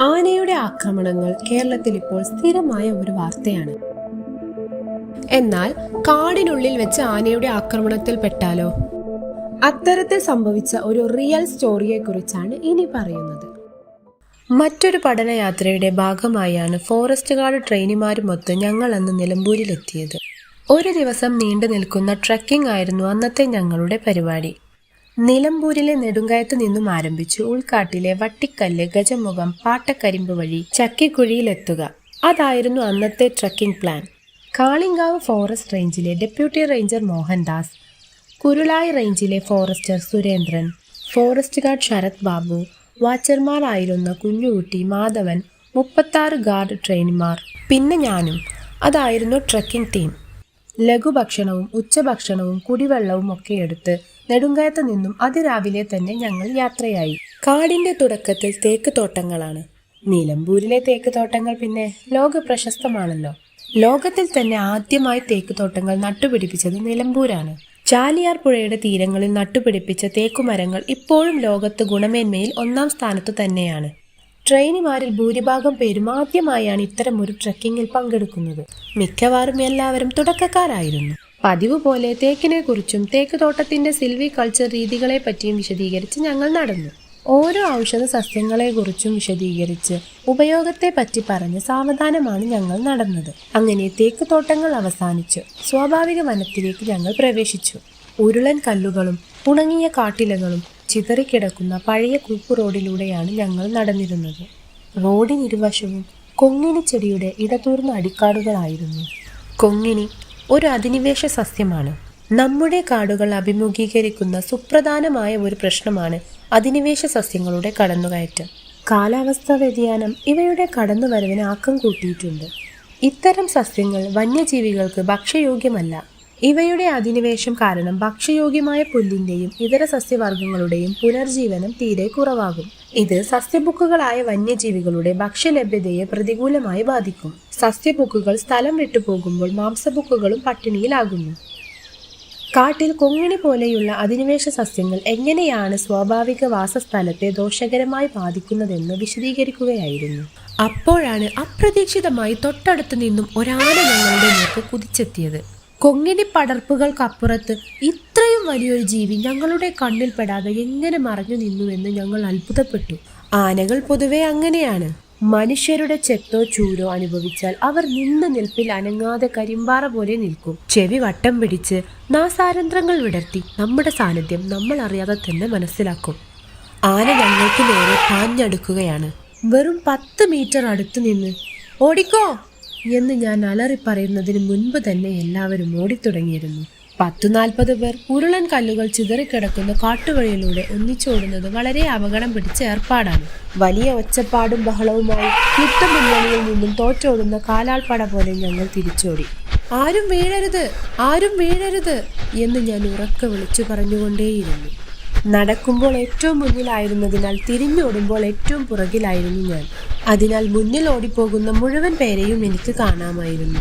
ആനയുടെ ആക്രമണങ്ങൾ കേരളത്തിൽ ഇപ്പോൾ സ്ഥിരമായ ഒരു വാർത്തയാണ്. എന്നാൽ കാടിനുള്ളിൽ വെച്ച് ആനയുടെ ആക്രമണത്തിൽ പെട്ടാലോ? അത്തരത്തിൽ സംഭവിച്ച ഒരു റിയൽ സ്റ്റോറിയെ കുറിച്ചാണ് ഇനി പറയുന്നത്. മറ്റൊരു പഠനയാത്രയുടെ ഭാഗമായാണ് ഫോറസ്റ്റ് ഗാർഡ് ട്രെയിനിമാരുമൊത്ത് ഞങ്ങൾ അന്ന് നിലമ്പൂരിലെത്തിയത്. ഒരു ദിവസം നീണ്ടു നിൽക്കുന്ന ട്രക്കിംഗ് ആയിരുന്നു അന്നത്തെ ഞങ്ങളുടെ പരിപാടി. നിലമ്പൂരിലെ നെടുങ്കയത്ത് നിന്നും ആരംഭിച്ച് ഉൾക്കാട്ടിലെ വട്ടിക്കല്ല് ഗജമുഖം പാട്ടക്കരിമ്പ് വഴി ചക്കിക്കുഴിയിലെത്തുക. അതായിരുന്നു അന്നത്തെ ട്രക്കിംഗ് പ്ലാൻ. കാളിങ്കാവ് ഫോറസ്റ്റ് റേഞ്ചിലെ ഡെപ്യൂട്ടി റേഞ്ചർ മോഹൻദാസ് കുരുളായി റേഞ്ചിലെ forester Surendran forest guard Sarath Babu വാച്ചർമാരായിരുന്ന Kunjukutty Madhavan മുപ്പത്താറ് ഗാർഡ് ട്രെയിനിമാർ പിന്നെ ഞാനും. അതായിരുന്നു ട്രക്കിംഗ് ടീം. ലഘുഭക്ഷണവും ഉച്ചഭക്ഷണവും കുടിവെള്ളവും ഒക്കെ എടുത്ത് നെടുങ്കയത്ത് നിന്നും അതിരാവിലെ തന്നെ ഞങ്ങൾ യാത്രയായി. കാടിന്റെ തുടക്കത്തിൽ തേക്ക് തോട്ടങ്ങളാണ്. നിലമ്പൂരിലെ തേക്ക് തോട്ടങ്ങൾ പിന്നെ ലോക പ്രശസ്തമാണല്ലോ. ലോകത്തിൽ തന്നെ ആദ്യമായി തേക്ക് തോട്ടങ്ങൾ നട്ടുപിടിപ്പിച്ചത് നിലമ്പൂരാണ്. ചാലിയാർ പുഴയുടെ തീരങ്ങളിൽ നട്ടുപിടിപ്പിച്ച തേക്കുമരങ്ങൾ ഇപ്പോഴും ലോകത്ത് ഗുണമേന്മയിൽ ഒന്നാം സ്ഥാനത്തു തന്നെയാണ്. ട്രെയിനിമാരിൽ ഭൂരിഭാഗം പേരും ആദ്യമായാണ് ഇത്തരം ഒരു ട്രക്കിങ്ങിൽ പങ്കെടുക്കുന്നത്. മിക്കവാറും എല്ലാവരും തുടക്കക്കാരായിരുന്നു. പതിവ് പോലെ തേക്കിനെ കുറിച്ചും തേക്ക് തോട്ടത്തിന്റെ സിൽവി കൾച്ചർ രീതികളെ പറ്റിയും വിശദീകരിച്ച് ഞങ്ങൾ നടന്നു. ഓരോ ഔഷധ സസ്യങ്ങളെ കുറിച്ചും വിശദീകരിച്ച് ഉപയോഗത്തെ പറ്റി പറഞ്ഞ് സാവധാനമാണ് ഞങ്ങൾ നടന്നത്. അങ്ങനെ തേക്ക് തോട്ടങ്ങൾ അവസാനിച്ചു. സ്വാഭാവിക വനത്തിലേക്ക് ഞങ്ങൾ പ്രവേശിച്ചു. ഉരുളൻ കല്ലുകളും ഉണങ്ങിയ കാട്ടിലകളും ചിതറിക്കിടക്കുന്ന പഴയ കൂപ്പ് റോഡിലൂടെയാണ് ഞങ്ങൾ നടന്നിരുന്നത്. റോഡിനിരുവശവും കൊങ്ങിണി ചെടിയുടെ ഇടതൂർന്ന അടിക്കാടുകളായിരുന്നു. കൊങ്ങിണി ഒരു അധിനിവേശ സസ്യമാണ്. നമ്മുടെ കാടുകൾ അഭിമുഖീകരിക്കുന്ന സുപ്രധാനമായ ഒരു പ്രശ്നമാണ് അധിനിവേശ സസ്യങ്ങളുടെ കടന്നുകയറ്റം. കാലാവസ്ഥാ വ്യതിയാനം ഇവയുടെ കടന്നുവരവിന് ആക്കം കൂട്ടിയിട്ടുണ്ട്. ഇത്തരം സസ്യങ്ങൾ വന്യജീവികൾക്ക് ഭക്ഷ്യയോഗ്യമല്ല. ഇവയുടെ അധിനിവേശം കാരണം ഭക്ഷ്യയോഗ്യമായ പുല്ലിന്റെയും ഇതര സസ്യവർഗങ്ങളുടെയും പുനർജീവനം തീരെ കുറവാകും. ഇത് സസ്യബുക്കുകളായ വന്യജീവികളുടെ ഭക്ഷ്യലഭ്യതയെ പ്രതികൂലമായി ബാധിക്കും. സസ്യബുക്കുകൾ സ്ഥലം വിട്ടുപോകുമ്പോൾ മാംസബുക്കുകളും പട്ടിണിയിലാകുന്നു. കാട്ടിൽ കൊങ്ങിണി പോലെയുള്ള അധിനിവേശ സസ്യങ്ങൾ എങ്ങനെയാണ് സ്വാഭാവിക വാസസ്ഥലത്തെ ദോഷകരമായി ബാധിക്കുന്നതെന്ന് വിശദീകരിക്കുകയായിരുന്നു. അപ്പോഴാണ് അപ്രതീക്ഷിതമായി തൊട്ടടുത്തു നിന്നും ഒരാന ഞങ്ങളുടെ നേർക്ക് കുതിച്ചെത്തിയത്. കൊങ്ങിണി പടർപ്പുകൾക്കപ്പുറത്ത് ഇത്രയും വലിയൊരു ജീവി ഞങ്ങളുടെ കണ്ണിൽപ്പെടാതെ എങ്ങനെ മറഞ്ഞു നിന്നുവെന്ന് ഞങ്ങൾ അത്ഭുതപ്പെട്ടു. ആനകൾ പൊതുവെ അങ്ങനെയാണ്. മനുഷ്യരുടെ ചെത്തോ ചൂരോ അനുഭവിച്ചാൽ അവർ നിന്ന് നിൽപ്പിൽ അനങ്ങാതെ കരിമ്പാറ പോലെ നിൽക്കും. ചെവി വട്ടം പിടിച്ച് നാസാരന്ധ്രങ്ങൾ വിടർത്തി നമ്മുടെ സാന്നിധ്യം നമ്മൾ അറിയാതെ തന്നെ മനസ്സിലാക്കും. ആന ഞങ്ങൾക്ക് നേരെ പാഞ്ഞടുക്കുകയാണ്. വെറും പത്ത് മീറ്റർ അടുത്തു നിന്ന് ഓടിക്കോ. എന്ന് ഞാൻ അലറി പറയുന്നതിന് മുൻപ് തന്നെ എല്ലാവരും ഓടിത്തുടങ്ങിയിരുന്നു. പത്തു നാൽപ്പത് പേർ ഉരുളൻ കല്ലുകൾ ചിതറിക്കിടക്കുന്ന കാട്ടുവഴിയിലൂടെ ഒന്നിച്ചോടുന്നത് വളരെ അപകടം പിടിച്ച ഏർപ്പാടാണ്. വലിയ ഒച്ചപ്പാടും ബഹളവുമായി യുദ്ധമുന്നണിയിൽ നിന്നും തോറ്റോടുന്ന കാലാൾപ്പട പോലെ ഞങ്ങൾ തിരിച്ചോടി. ആരും വീഴരുത് ആരും വീഴരുത് എന്ന് ഞാൻ ഉറക്കെ വിളിച്ചു പറഞ്ഞുകൊണ്ടേയിരുന്നു നടക്കുമ്പോൾ ഏറ്റവും മുന്നിലായിരുന്നതിനാൽ തിരിഞ്ഞോടുമ്പോൾ ഏറ്റവും പുറകിലായിരുന്നു ഞാൻ. അതിനാൽ മുന്നിൽ ഓടിപ്പോകുന്ന മുഴുവൻ പേരെയും എനിക്ക് കാണാമായിരുന്നു.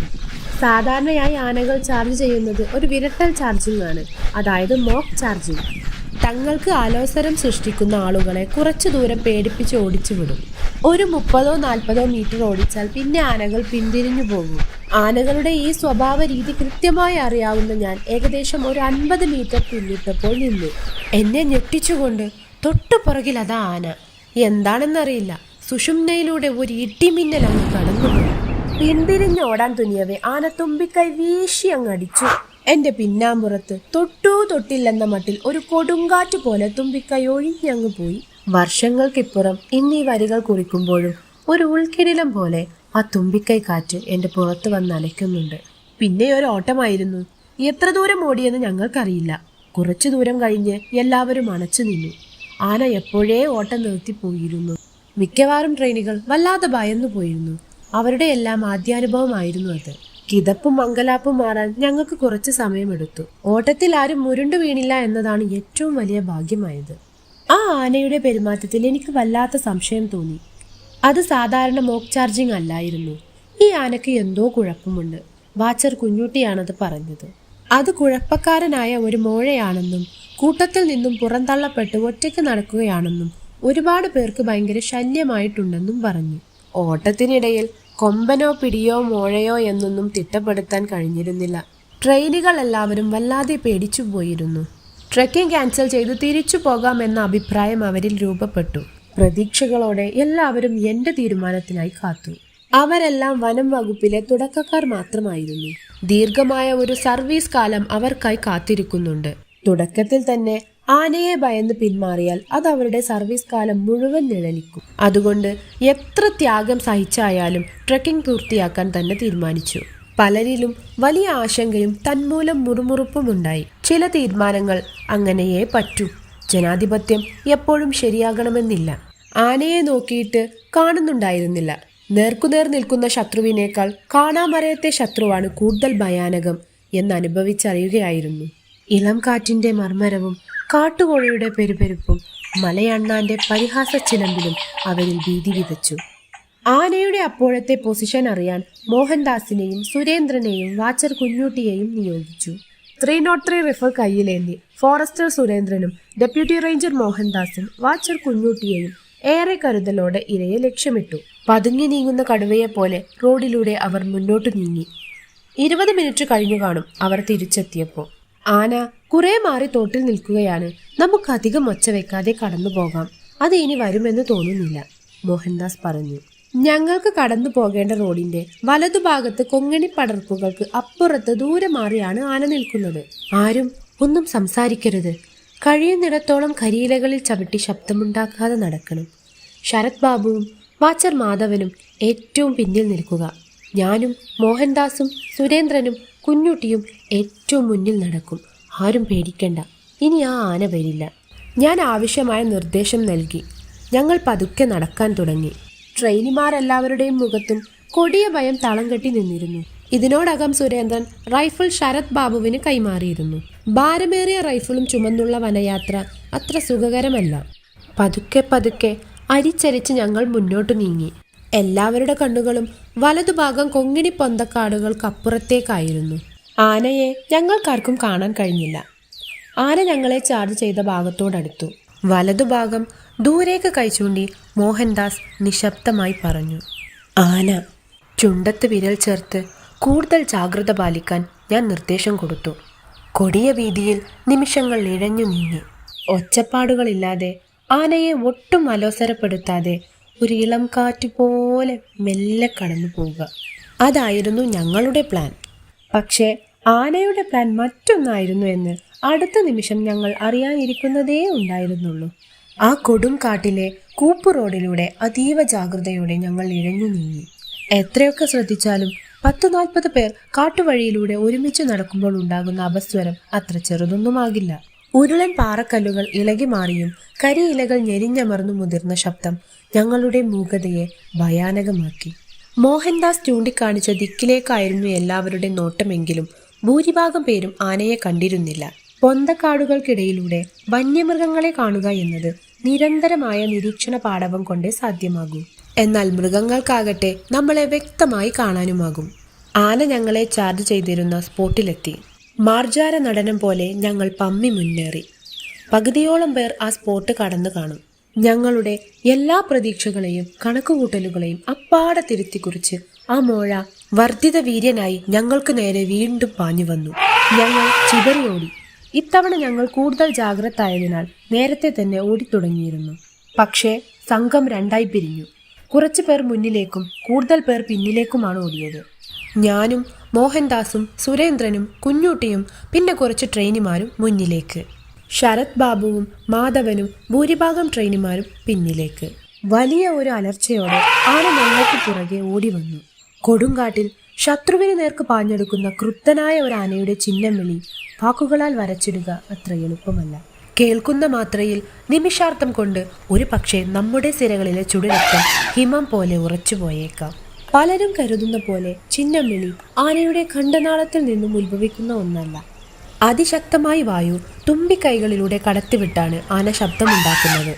സാധാരണയായി ആനകൾ ചാർജ് ചെയ്യുന്നത് ഒരു വിരട്ടൽ ചാർജിംഗ് ആണ്. അതായത് മോക്ക് ചാർജിംഗ്. തങ്ങൾക്ക് ആലോസരം സൃഷ്ടിക്കുന്ന ആളുകളെ കുറച്ചു ദൂരം പേടിപ്പിച്ച് ഓടിച്ചു വിടും ഒരു മുപ്പതോ നാൽപ്പതോ മീറ്റർ ഓടിച്ചാൽ പിന്നെ ആനകൾ പിന്തിരിഞ്ഞു പോകും. ആനകളുടെ ഈ സ്വഭാവ രീതി കൃത്യമായി അറിയാവുന്ന ഞാൻ ഏകദേശം ഒരു അൻപത് മീറ്റർ പിന്നിട്ടപ്പോൾ നിന്നു. എന്നെ ഞെട്ടിച്ചുകൊണ്ട് തൊട്ടു പുറകിൽ അതാ ആന. എന്താണെന്നറിയില്ല. സുഷുമ്നയിലൂടെ ഒരു ഇടിമിന്നൽ കടന്നുപോയി. പിന്തിരിഞ്ഞ് ഓടാൻ തുനിയവേ ആന തുമ്പിക്കൈ വീശി അങ്ങ് അടിച്ചു. എന്റെ പിന്നാമ്പുറത്ത് തൊട്ടൂ തൊട്ടില്ലെന്ന മട്ടിൽ ഒരു കൊടുങ്കാറ്റ് പോലെ തുമ്പിക്കൈ പോയി. വർഷങ്ങൾക്കിപ്പുറം ഇന്നീ വരികൾ കുറിക്കുമ്പോഴും ഒരു ഉൾക്കിടിലം പോലെ ആ തുമ്പിക്കൈ കാറ്റ് എന്റെ പുറത്ത് വന്ന് അലയ്ക്കുന്നുണ്ട്. പിന്നെ ഒരു ഓട്ടമായിരുന്നു. എത്ര ദൂരം ഓടിയെന്ന് ഞങ്ങൾക്കറിയില്ല. കുറച്ചു ദൂരം കഴിഞ്ഞ് എല്ലാവരും അണച്ചു നിന്നു. ആന എപ്പോഴേ ഓട്ടം നിർത്തി പോയിരുന്നു. മിക്കവാറും ട്രെയിനുകൾ വല്ലാതെ ഭയന്നു പോയിരുന്നു. അവരുടെ എല്ലാം ആദ്യാനുഭവമായിരുന്നു അത്. കിതപ്പും മംഗലാപ്പും മാറാൻ ഞങ്ങൾക്ക് കുറച്ച് സമയമെടുത്തു. ഓട്ടത്തിൽ ആരും മുരുണ്ടു വീണില്ല എന്നതാണ് ഏറ്റവും വലിയ ഭാഗ്യമായത്. ആ ആനയുടെ പെരുമാറ്റത്തിൽ എനിക്ക് വല്ലാത്ത സംശയം തോന്നി. അത് സാധാരണ മോക്ക് ചാർജിങ് അല്ലായിരുന്നു. ഈ ആനയ്ക്ക് എന്തോ കുഴപ്പമുണ്ട്. വാച്ചർ കുഞ്ഞുട്ടിയാണത് പറഞ്ഞത്. അത് കുഴപ്പക്കാരനായ ഒരു മോഴയാണെന്നും കൂട്ടത്തിൽ നിന്നും പുറന്തള്ളപ്പെട്ട് ഒറ്റയ്ക്ക് നടക്കുകയാണെന്നും ഒരുപാട് പേർക്ക് ഭയങ്കര ശല്യമായിട്ടുണ്ടെന്നും പറഞ്ഞു. ഓട്ടത്തിനിടയിൽ കൊമ്പനോ പിടിയോ മോഴയോ എന്നൊന്നും തിട്ടപ്പെടുത്താൻ കഴിഞ്ഞിരുന്നില്ല. ട്രെയിനുകൾ എല്ലാവരും വല്ലാതെ പേടിച്ചു പോയിരുന്നു ട്രെക്കിംഗ് ക്യാൻസൽ ചെയ്ത് തിരിച്ചു പോകാമെന്ന അഭിപ്രായം അവരിൽ രൂപപ്പെട്ടു. പ്രതീക്ഷകളോടെ എല്ലാവരും എന്റെ തീരുമാനത്തിനായി കാത്തു. അവരെല്ലാം വനം വകുപ്പിലെ തുടക്കക്കാർ മാത്രമായിരുന്നു. ദീർഘമായ ഒരു സർവീസ് കാലം അവർക്കായി കാത്തിരിക്കുന്നുണ്ട്. തുടക്കത്തിൽ തന്നെ ആനയെ ഭയന്ന് പിന്മാറിയാൽ അത് അവരുടെ സർവീസ് കാലം മുഴുവൻ നിഴലിക്കും. അതുകൊണ്ട് എത്ര ത്യാഗം സഹിച്ചായാലും ട്രക്കിംഗ് പൂർത്തിയാക്കാൻ തന്നെ തീരുമാനിച്ചു. പലരിലും വലിയ ആശങ്കയും തന്മൂലം മുറുമുറുപ്പുമുണ്ടായി ചില തീരുമാനങ്ങൾ അങ്ങനെയേ പറ്റൂ. ജനാധിപത്യം എപ്പോഴും ശരിയാകണമെന്നില്ല. ആനയെ നോക്കിയിട്ട് കാണുന്നുണ്ടായിരുന്നില്ല. നേർക്കുനേർ നിൽക്കുന്ന ശത്രുവിനേക്കാൾ കാണാമറയത്തെ ശത്രുവാണ് കൂടുതൽ ഭയാനകം എന്നനുഭവിച്ചറിയുകയായിരുന്നു ഇളം കാറ്റിന്റെ മർമ്മരവും കാട്ടുകോഴയുടെ പെരുപെരുപ്പും മലയണ്ണാന്റെ പരിഹാസ ചിലമ്പിലും അവരിൽ ഭീതി വിതച്ചു. ആനയുടെ അപ്പോഴത്തെ പൊസിഷൻ അറിയാൻ മോഹൻദാസിനെയും സുരേന്ദ്രനെയും വാച്ചർ കുഞ്ഞൂട്ടിയെയും നിയോഗിച്ചു. ത്രീ നോട്ട് ത്രീ റിഫർ കയ്യിലേന്തി. ഫോറസ്റ്റർ സുരേന്ദ്രനും ഡെപ്യൂട്ടി റേഞ്ചർ മോഹൻദാസും വാച്ചർ കുഞ്ഞൂട്ടിയെയും ഏറെ കരുതലോടെ ഇരയെ ലക്ഷ്യമിട്ടു. പതുങ്ങി നീങ്ങുന്ന കടുവയെ പോലെ റോഡിലൂടെ അവർ മുന്നോട്ട് നീങ്ങി. ഇരുപത് മിനിറ്റ് കഴിഞ്ഞു കാണും അവർ തിരിച്ചെത്തിയപ്പോൾ. ആന കുറെ മാറി തോട്ടിൽ നിൽക്കുകയാണ്. നമുക്ക് അധികം ഒച്ച വെക്കാതെ കടന്നു പോകാം. അത് ഇനി വരുമെന്ന് തോന്നുന്നില്ല. മോഹൻദാസ് പറഞ്ഞു. ഞങ്ങൾക്ക് കടന്നു പോകേണ്ട റോഡിന്റെ വലതുഭാഗത്ത് കൊങ്ങണി പടർപ്പുകൾക്ക് അപ്പുറത്ത് ദൂരെ മാറിയാണ് ആന നിൽക്കുന്നത്. ആരും ഒന്നും സംസാരിക്കരുത്. കഴിയുന്നിടത്തോളം കരിയിലകളിൽ ചവിട്ടി ശബ്ദമുണ്ടാക്കാതെ നടക്കണം. ശരത് ബാബുവും വാച്ചർ മാധവനും ഏറ്റവും പിന്നിൽ നിൽക്കുക. ഞാനും മോഹൻദാസും സുരേന്ദ്രനും കുഞ്ഞുട്ടിയും ഏറ്റവും മുന്നിൽ നടക്കും. ആരും പേടിക്കണ്ട. ഇനി ആ ആന വരില്ല. ഞാൻ ആവശ്യമായ നിർദ്ദേശം നൽകി. ഞങ്ങൾ പതുക്കെ നടക്കാൻ തുടങ്ങി. ട്രെയിനിമാരെല്ലാവരുടെയും മുഖത്തും കൊടിയ ഭയം തളം കെട്ടി നിന്നിരുന്നു. ഇതിനോടകം സുരേന്ദ്രൻ റൈഫിൾ ശരത് ബാബുവിന് കൈമാറിയിരുന്നു. ഭാരമേറിയ റൈഫിളും ചുമന്നുള്ള വനയാത്ര അത്ര സുഖകരമല്ല. പതുക്കെ പതുക്കെ അരിച്ചരിച്ച് ഞങ്ങൾ മുന്നോട്ട് നീങ്ങി. എല്ലാവരുടെ കണ്ണുകളും വലതുഭാഗം കൊങ്ങിണി പൊന്തക്കാടുകൾക്കപ്പുറത്തേക്കായിരുന്നു. ആനയെ ഞങ്ങൾക്കാർക്കും കാണാൻ കഴിഞ്ഞില്ല. ആന ഞങ്ങളെ ചാർജ് ചെയ്ത ഭാഗത്തോടടുത്തു. വലതുഭാഗം ദൂരേക്ക് കൈചൂണ്ടി മോഹൻദാസ് നിശബ്ദമായി പറഞ്ഞു ആന ചുണ്ടത്ത് വിരൽ ചേർത്ത് കൂടുതൽ ജാഗ്രത പാലിക്കാൻ ഞാൻ നിർദ്ദേശം കൊടുത്തു. കൊടിയ വീതിയിൽ നിമിഷങ്ങൾ ഇഴഞ്ഞു നീങ്ങി. ഒച്ചപ്പാടുകളില്ലാതെ ആനയെ ഒട്ടും അലോസരപ്പെടുത്താതെ ഒരു ഇളം കാറ്റ് പോലെ മെല്ലെ കടന്നു പോവുക. അതായിരുന്നു ഞങ്ങളുടെ പ്ലാൻ പക്ഷേ ആനയുടെ പ്ലാൻ മറ്റൊന്നായിരുന്നു എന്ന് അടുത്ത നിമിഷം ഞങ്ങൾ അറിയാനിരിക്കുന്നതേ ഉണ്ടായിരുന്നുള്ളൂ. ആ കൊടും കാട്ടിലെ കൂപ്പ് റോഡിലൂടെ അതീവ ജാഗ്രതയോടെ ഞങ്ങൾ ഇഴഞ്ഞു നീങ്ങി. എത്രയൊക്കെ ശ്രദ്ധിച്ചാലും പത്ത് നാൽപ്പത് പേർ കാട്ടുവഴിയിലൂടെ ഒരുമിച്ച് നടക്കുമ്പോൾ ഉണ്ടാകുന്ന അപസ്വരം അത്ര ചെറുതൊന്നുമാകില്ല. ഉരുളൻ പാറക്കല്ലുകൾ ഇളകി മാറിയും കരിയിലകൾ ഞെരിഞ്ഞമർന്നു മുതിർന്ന ശബ്ദം ഞങ്ങളുടെ മൂകതയെ ഭയാനകമാക്കി. മോഹൻദാസ് ചൂണ്ടിക്കാണിച്ച ദിക്കിലേക്കായിരുന്നു എല്ലാവരുടെ നോട്ടമെങ്കിലും ഭൂരിഭാഗം പേരും ആനയെ കണ്ടിരുന്നില്ല. പൊന്തക്കാടുകൾക്കിടയിലൂടെ വന്യമൃഗങ്ങളെ കാണുക എന്നത് നിരന്തരമായ നിരീക്ഷണ പാടവം കൊണ്ടേ സാധ്യമാകൂ. എന്നാൽ മൃഗങ്ങൾക്കാകട്ടെ നമ്മളെ വ്യക്തമായി കാണാനുമാകും. ആന ഞങ്ങളെ ചാർജ് ചെയ്തിരുന്ന സ്പോട്ടിലെത്തി. മാർജാര നടനം പോലെ ഞങ്ങൾ പമ്മി മുന്നേറി. പകുതിയോളം പേർ ആ സ്പോട്ട് കടന്നു കാണും. ഞങ്ങളുടെ എല്ലാ പ്രതീക്ഷകളെയും കണക്കുകൂട്ടലുകളെയും അപ്പാടെ തിരുത്തി കുറിച്ച് ആ മോഴ വർദ്ധിത വീര്യനായി ഞങ്ങൾക്ക് നേരെ വീണ്ടും പാഞ്ഞു വന്നു. ഞങ്ങൾ ചിതറിയോടി. ഇത്തവണ ഞങ്ങൾ കൂടുതൽ ജാഗ്രത ആയതിനാൽ നേരത്തെ തന്നെ ഓടിത്തുടങ്ങിയിരുന്നു. പക്ഷേ സംഘം രണ്ടായി പിരിഞ്ഞു. കുറച്ചു പേർ മുന്നിലേക്കും കൂടുതൽ പേർ പിന്നിലേക്കുമാണ് ഓടിയത്. ഞാനും മോഹൻദാസും സുരേന്ദ്രനും കുഞ്ഞൂട്ടിയും പിന്നെ കുറച്ച് ട്രെയിനിമാരും മുന്നിലേക്ക്. ശരത് ബാബുവും മാധവനും ഭൂരിഭാഗം ട്രെയിനിമാരും പിന്നിലേക്ക്. വലിയ ഒരു അലർച്ചയോടെ ആന ഞങ്ങൾക്ക് പുറകെ ഓടി വന്നു കൊടുങ്കാട്ടിൽ ശത്രുവിന് നേർക്ക് പാഞ്ഞെടുക്കുന്ന ക്രുദ്ധനായ ഒരു ആനയുടെ ചിഹ്നം വിളി വാക്കുകളാൽ വരച്ചിടുക അത്ര എളുപ്പമല്ല. കേൾക്കുന്ന മാത്രയിൽ നിമിഷാർത്ഥം കൊണ്ട് ഒരു പക്ഷേ നമ്മുടെ സിരകളിലെ ചുടുരക്തം ഹിമം പോലെ ഉറച്ചു പോയേക്കാം. പലരും കരുതുന്ന പോലെ ചിഹ്നം വിളി ആനയുടെ ഖണ്ഡനാളത്തിൽ നിന്നും ഉത്ഭവിക്കുന്ന ഒന്നല്ല. അതിശക്തമായ വായു തുമ്പിക്കൈകളിലൂടെ കടത്തിവിട്ടാണ് ആന ശബ്ദമുണ്ടാക്കുന്നത്.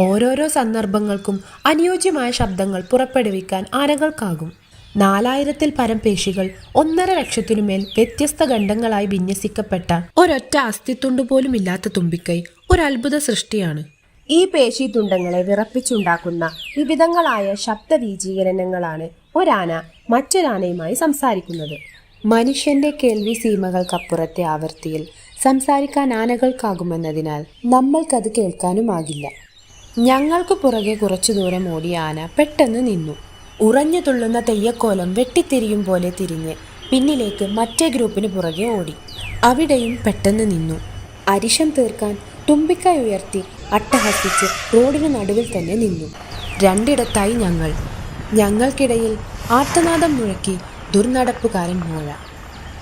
ഓരോരോ സന്ദർഭങ്ങൾക്കും അനുയോജ്യമായ ശബ്ദങ്ങൾ പുറപ്പെടുവിക്കാൻ ആനകൾക്കാകും. നാലായിരത്തിൽ പരം പേശികൾ ഒന്നര ലക്ഷത്തിനുമേൽ വ്യത്യസ്ത ഖണ്ഡങ്ങളായി വിന്യസിക്കപ്പെട്ട ഒരൊറ്റ അസ്ഥിത്തുണ്ട് പോലും ഇല്ലാത്ത തുമ്പിക്കൈ ഒരു അത്ഭുത സൃഷ്ടിയാണ്. ഈ പേശിത്തുണ്ടങ്ങളെ വിറപ്പിച്ചുണ്ടാക്കുന്ന വിവിധങ്ങളായ ശബ്ദവീചീകരണങ്ങളാണ് ഒരാന മറ്റൊരാനയുമായി സംസാരിക്കുന്നത്. മനുഷ്യന്റെ കേൾവി സീമകൾക്കപ്പുറത്തെ ആവൃത്തിയിൽ സംസാരിക്കാൻ ആനകൾക്കാകുമെന്നതിനാൽ നമ്മൾക്കത് കേൾക്കാനുമാകില്ല. ഞങ്ങൾക്ക് പുറകെ കുറച്ചു ദൂരം ഓടിയ ആന പെട്ടെന്ന് നിന്നു. ഉറഞ്ഞു തുള്ളുന്ന തെയ്യക്കോലം വെട്ടിത്തിരിയും പോലെ തിരിഞ്ഞ് പിന്നിലേക്ക് മറ്റേ ഗ്രൂപ്പിന് പുറകെ ഓടി. അവിടെയും പെട്ടെന്ന് നിന്നു. അരിശം തീർക്കാൻ തുമ്പിക്കൈ ഉയർത്തി അട്ടഹസിച്ച് റോഡിന് നടുവിൽ തന്നെ നിന്നു. രണ്ടിടത്തായി ഞങ്ങൾ. ഞങ്ങൾക്കിടയിൽ ആർത്തനാദം മുഴക്കി ദുർനടപ്പുകാരൻ മോഴ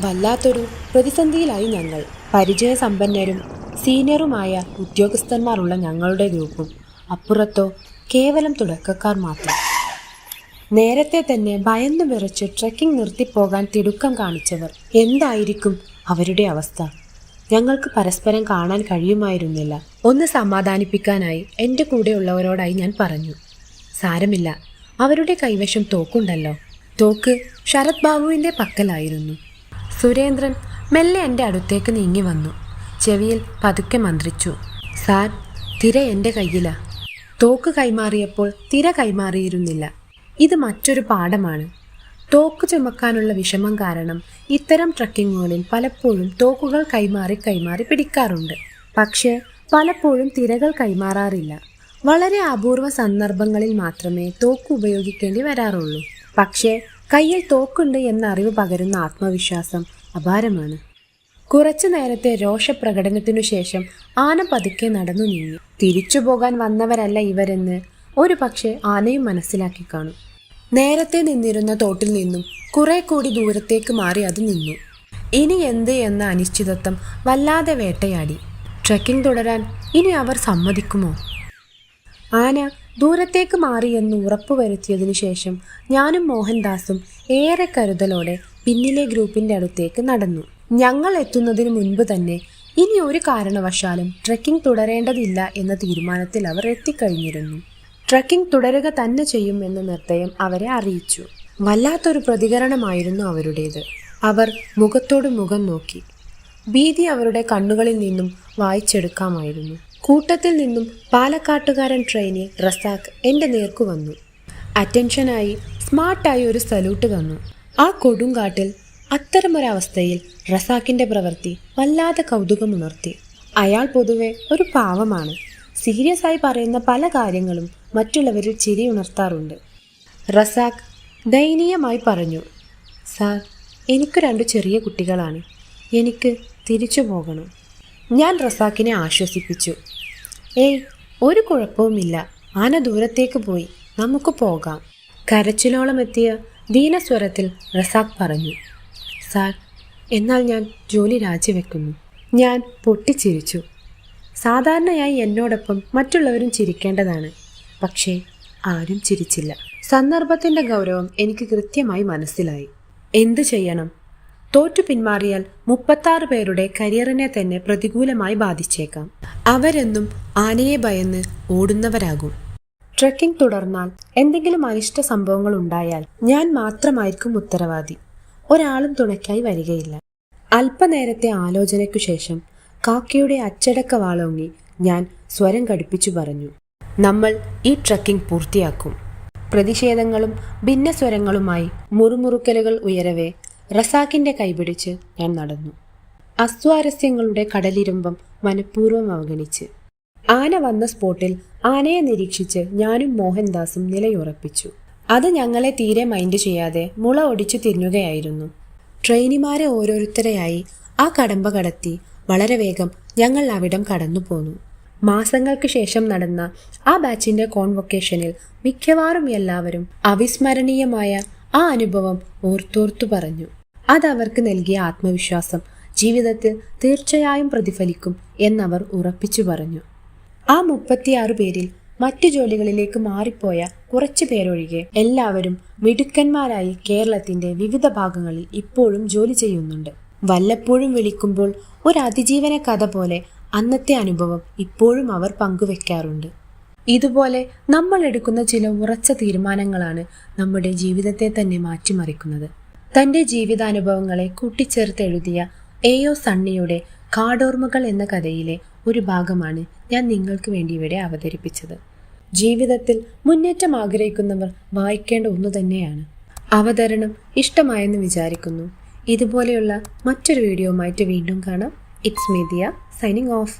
വല്ലാത്തൊരു പ്രതിസന്ധിയിലായി ഞങ്ങൾ. പരിചയസമ്പന്നരും സീനിയറുമായ ഉദ്യോഗസ്ഥന്മാരുള്ള ഞങ്ങളുടെ ഗ്രൂപ്പും അപ്പുറത്തോ കേവലം തുടക്കക്കാർ മാത്രം. നേരത്തെ തന്നെ ഭയന്നു വിറച്ച് ട്രെക്കിംഗ് നിർത്തിപ്പോകാൻ തിടുക്കം കാണിച്ചവർ എന്തായിരിക്കും അവരുടെ അവസ്ഥ? ഞങ്ങൾക്ക് പരസ്പരം കാണാൻ കഴിയുമായിരുന്നില്ല. ഒന്ന് സമാധാനിപ്പിക്കാനായി എന്റെ കൂടെയുള്ളവരോടായി ഞാൻ പറഞ്ഞു. സാരമില്ല. അവരുടെ കൈവശം തോക്കുണ്ടല്ലോ. തോക്ക് ശരത് ബാബുവിന്റെ പക്കലായിരുന്നു. സുരേന്ദ്രൻ മെല്ലെ എന്റെ അടുത്തേക്ക് നീങ്ങി വന്നു. ചെവിയിൽ പതുക്കെ മന്ത്രിച്ചു സാർ തിര എന്റെ കയ്യിലാ. തോക്ക് കൈമാറിയപ്പോൾ തിര കൈമാറിയിരുന്നില്ല. ഇത് മറ്റൊരു പാഠമാണ്. തോക്ക് ചുമക്കാനുള്ള വിഷമം കാരണം ഇത്തരം ട്രക്കിങ്ങുകളിൽ പലപ്പോഴും തോക്കുകൾ കൈമാറി കൈമാറി പിടിക്കാറുണ്ട്. പക്ഷേ പലപ്പോഴും തിരകൾ കൈമാറാറില്ല. വളരെ അപൂർവ സന്ദർഭങ്ങളിൽ മാത്രമേ തോക്ക് ഉപയോഗിക്കേണ്ടി വരാറുള്ളൂ. പക്ഷേ കയ്യിൽ തോക്കുണ്ട് എന്ന അറിവ് പകരുന്ന ആത്മവിശ്വാസം അപാരമാണ്. കുറച്ചു നേരത്തെ രോഷപ്രകടനത്തിനു ശേഷം ആന പതുക്കെ നടന്നു നീങ്ങി. തിരിച്ചു പോകാൻ വന്നവരല്ല ഇവരെന്ന് ഒരു പക്ഷേ ആനയും മനസ്സിലാക്കി കാണും. നേരത്തെ നിന്നിരുന്ന തോട്ടിൽ നിന്നും കുറെ കൂടി ദൂരത്തേക്ക് മാറി അത് നിന്നു. ഇനി എന്ത് എന്ന അനിശ്ചിതത്വം വല്ലാതെ വേട്ടയാടി. ട്രക്കിംഗ് തുടരാൻ ഇനി അവർ സമ്മതിക്കുമോ? ആന ദൂരത്തേക്ക് മാറിയെന്ന് ഉറപ്പുവരുത്തിയതിനു ശേഷം ഞാനും മോഹൻദാസും ഏറെ കരുതലോടെ പിന്നിലെ ഗ്രൂപ്പിന്റെ അടുത്തേക്ക് നടന്നു. ഞങ്ങൾ എത്തുന്നതിന് മുൻപ് തന്നെ ഇനി ഒരു കാരണവശാലും ട്രെക്കിംഗ് തുടരേണ്ടതില്ല എന്ന തീരുമാനത്തിൽ അവർ എത്തിക്കഴിഞ്ഞിരുന്നു. ട്രക്കിംഗ് തുടരുക തന്നെ ചെയ്യും എന്ന നിർദ്ദയം അവരെ അറിയിച്ചു. വല്ലാത്തൊരു പ്രതികരണമായിരുന്നു അവരുടേത്. അവർ മുഖത്തോട് മുഖം നോക്കി. ഭീതി അവരുടെ കണ്ണുകളിൽ നിന്നും വായിച്ചെടുക്കാമായിരുന്നു. കൂട്ടത്തിൽ നിന്നും പാലക്കാട്ടുകാരൻ ട്രെയിനിൽ റസാഖ് എന്റെ നേർക്കു വന്നു. അറ്റൻഷനായി സ്മാർട്ടായി ഒരു സല്യൂട്ട് തന്നു. ആ കൊടുങ്കാട്ടിൽ അത്തരമൊരവസ്ഥയിൽ റസാഖിന്റെ പ്രവൃത്തി വല്ലാതെ കൗതുകമുണർത്തി. അയാൾ പൊതുവെ ഒരു പാവമാണ്. സീരിയസ് ആയി പറയുന്ന പല കാര്യങ്ങളും മറ്റുള്ളവരിൽ ചിരി ഉണർത്താറുണ്ട്. റസാഖ് ദയനീയമായി പറഞ്ഞു സാർ എനിക്ക് രണ്ട് ചെറിയ കുട്ടികളാണ്. എനിക്ക് തിരിച്ചു പോകണം. ഞാൻ റസാഖിനെ ആശ്വസിപ്പിച്ചു. ഏയ് ഒരു കുഴപ്പവുമില്ല. ആന ദൂരത്തേക്ക് പോയി. നമുക്ക് പോകാം. കരച്ചിലോളം എത്തിയ ദീനസ്വരത്തിൽ റസാഖ് പറഞ്ഞു സാർ എന്നാൽ ഞാൻ ജോലി രാജിവെക്കുന്നു. ഞാൻ പൊട്ടിച്ചിരിച്ചു. സാധാരണയായി എന്നോടൊപ്പം മറ്റുള്ളവരും ചിരിക്കേണ്ടതാണ്. പക്ഷേ ആരും ചിരിച്ചില്ല. സന്ദർഭത്തിന്റെ ഗൗരവം എനിക്ക് കൃത്യമായി മനസ്സിലായി. എന്തു ചെയ്യണം? തോറ്റു പിന്മാറിയാൽ മുപ്പത്താറ് പേരുടെ കരിയറിനെ തന്നെ പ്രതികൂലമായി ബാധിച്ചേക്കാം. അവരെന്നും ആനയെ ഭയന്ന് ഓടുന്നവരാകും. ട്രെക്കിംഗ് തുടർന്നാൽ എന്തെങ്കിലും അനിഷ്ട സംഭവങ്ങൾ ഉണ്ടായാൽ ഞാൻ മാത്രമായിരിക്കും ഉത്തരവാദി. ഒരാളും തുണയ്ക്കായി വരികയില്ല. അല്പനേരത്തെ ആലോചനയ്ക്കു ശേഷം കാക്കയുടെ അച്ചടക്ക വാളോങ്ങി ഞാൻ സ്വരം കടുപ്പിച്ചു പറഞ്ഞു. നമ്മൾ ഈ ട്രക്കിംഗ് പൂർത്തിയാക്കും. പ്രതിഷേധങ്ങളും ഭിന്നസ്വരങ്ങളുമായി മുറുമുറുക്കലുകൾ ഉയരവേ റസാക്കിന്റെ കൈപിടിച്ച് ഞാൻ നടന്നു. അസ്വാരസ്യങ്ങളുടെ കടലിരുമ്പം മനഃപൂർവം അവഗണിച്ച്. ആന വന്ന സ്പോട്ടിൽ ആനയെ നിരീക്ഷിച്ച് ഞാനും മോഹൻദാസും നിലയുറപ്പിച്ചു. അത് ഞങ്ങളെ തീരെ മൈൻഡ് ചെയ്യാതെ മുള ഒടിച്ചു തിരിഞ്ഞുകയായിരുന്നു ട്രെയിനിമാരെ ഓരോരുത്തരെയായി ആ കടമ്പ കടത്തി വളരെ വേഗം ഞങ്ങൾ അവിടം കടന്നു പോന്നു. മാസങ്ങൾക്ക് ശേഷം നടന്ന ആ ബാച്ചിന്റെ കോൺവൊക്കേഷനിൽ മിക്കവാറും എല്ലാവരും അവിസ്മരണീയമായ ആ അനുഭവം ഓർത്തോർത്തു പറഞ്ഞു. അതവർക്ക് നൽകിയ ആത്മവിശ്വാസം ജീവിതത്തിൽ തീർച്ചയായും പ്രതിഫലിക്കും എന്നവർ ഉറപ്പിച്ചു പറഞ്ഞു. ആ മുപ്പത്തിയാറ് പേരിൽ മറ്റു ജോലികളിലേക്ക് മാറിപ്പോയ കുറച്ചു പേരൊഴികെ എല്ലാവരും മിടുക്കന്മാരായി കേരളത്തിന്റെ വിവിധ ഭാഗങ്ങളിൽ ഇപ്പോഴും ജോലി ചെയ്യുന്നുണ്ട്. വല്ലപ്പോഴും വിളിക്കുമ്പോൾ ഒരു അതിജീവന കഥ പോലെ അന്നത്തെ അനുഭവം ഇപ്പോഴും അവർ പങ്കുവെക്കാറുണ്ട്. ഇതുപോലെ നമ്മൾ എടുക്കുന്ന ചില ഉറച്ച തീരുമാനങ്ങളാണ് നമ്മുടെ ജീവിതത്തെ തന്നെ മാറ്റിമറിക്കുന്നത്. തന്റെ ജീവിതാനുഭവങ്ങളെ കൂട്ടിച്ചേർത്ത് എഴുതിയ എ ഒ സണ്ണിയുടെ കാടോർമ്മകൾ എന്ന കഥയിലെ ഒരു ഭാഗമാണ് ഞാൻ നിങ്ങൾക്ക് വേണ്ടി ഇവിടെ അവതരിപ്പിച്ചത്. ജീവിതത്തിൽ മുന്നേറ്റം ആഗ്രഹിക്കുന്നവർ വായിക്കേണ്ട ഒന്നു തന്നെയാണ്. അവതരണം ഇഷ്ടമായെന്ന് വിചാരിക്കുന്നു. ഇതുപോലെയുള്ള മറ്റൊരു വീഡിയോയുമായിട്ട് വീണ്ടും കാണാം. It's media signing off